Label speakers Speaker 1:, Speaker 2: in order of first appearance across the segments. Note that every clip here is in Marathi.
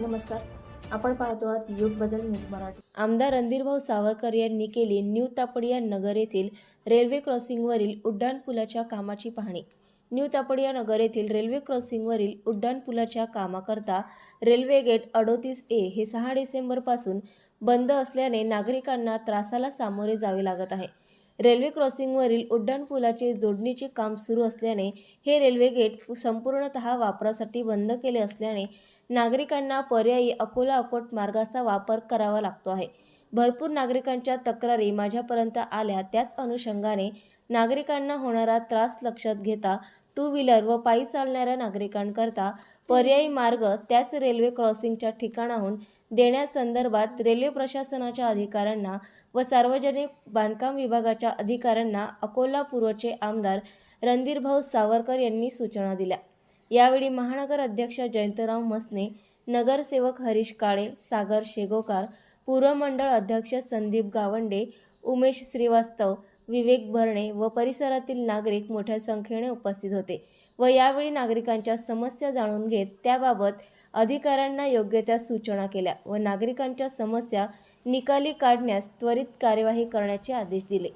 Speaker 1: नमस्कार. आपण पाहतो आहात युग बदल न्यूज मराठी. आमदार रणधीरभाऊ सावरकर यांनी केली न्यू तापडिया नगर येथील रेल्वे क्रॉसिंगवरील उड्डाणपुलाच्या कामाची पाहणी. न्यू तापडिया नगर येथील रेल्वे क्रॉसिंगवरील उड्डाणपुलाच्या कामाकरता रेल्वे गेट अडोतीस ए हे सहा डिसेंबरपासून बंद असल्याने नागरिकांना त्रासाला सामोरे जावे लागत आहे. रेल्वे क्रॉसिंगवरील उड्डाणपुलाचे जोडणीचे काम सुरू असल्याने हे रेल्वे गेट संपूर्णतः वापरासाठी बंद केले असल्याने नागरिकांना पर्यायी अकोला अकोट मार्गाचा वापर करावा लागतो आहे. भरपूर नागरिकांच्या तक्रारी माझ्यापर्यंत आल्या त्याच अनुषंगाने नागरिकांना होणारा त्रास लक्षात घेता टू व्हीलर व पायी चालणाऱ्या नागरिकांकरता पर्यायी मार्ग त्याच रेल्वे क्रॉसिंगच्या ठिकाणाहून देण्यासंदर्भात रेल्वे प्रशासनाच्या अधिकाऱ्यांना व सार्वजनिक बांधकाम विभागाच्या अधिकाऱ्यांना अकोला पूर्वचे आमदार रणधीरभाऊ सावरकर यांनी सूचना दिल्या. यावेळी महानगर अध्यक्ष जयंतराव मसने नगरसेवक हरीश काळे सागर शेगोकार पूर्व मंडळ अध्यक्ष संदीप गावंडे उमेश श्रीवास्तव विवेक भरणे व परिसरातील नागरिक मोठ्या संख्येने उपस्थित होते व यावेळी नागरिकांच्या समस्या जाणून घेत त्याबाबत अधिकाऱ्यांना योग्य त्या सूचना केल्या व नागरिकांच्या समस्या निकाली काढण्यास त्वरित कार्यवाही करण्याचे आदेश दिले.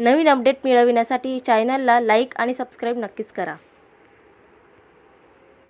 Speaker 1: नवीन अपडेट मिळविण्यासाठी चॅनलला लाईक आणि सबस्क्राईब नक्कीच करा.